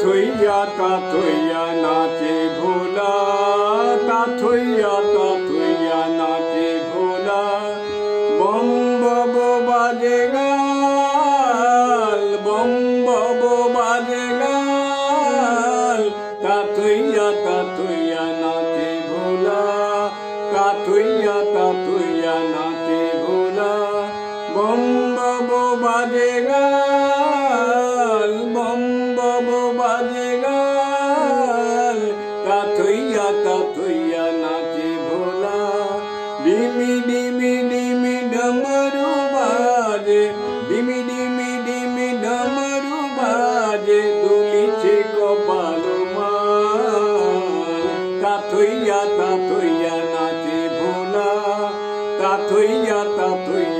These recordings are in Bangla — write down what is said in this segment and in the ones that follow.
তাথইয়া তাথইয়া নাচে ভোলা তাথইয়া তাথইয়া নাচে ভোলা। বম বব বাজে গাল বম বব বাজে গাল। তাথইয়া তাথইয়া নাচে ভোলা তাথইয়া তাথইয়া নাচে ভোলা। বম তাথইয়া তাথইয়া নাচে ভোলা। ডিমি ডিমি ডিমি ডমরু বাজে, ডিমি ডিমি ডিমি ডমরু বাজে, দুলিছে কপাল তা মাল তাথইয়া তাথইয়া নাচে ভোলা, তা তাথইয়া তাথইয়া নাচে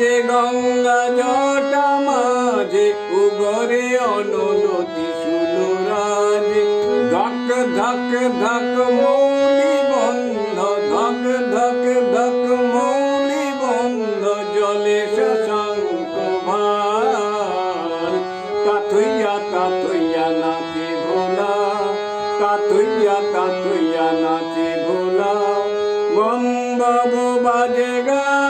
গরজে গঙ্গা জটা মাঝে উগরে অনুলতি সুরাজে ধক ধক ধক মৌলি বন্ধ, ধক ধক ধক মৌলি বন্ধ, জলে শশাঙ্ক ভার তাথইয়া তাথইয়া নাচে ভোলা তাথইয়া তাথইয়া নাচে ভোলা। বাবু বাজে গাল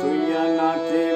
তুই নাচে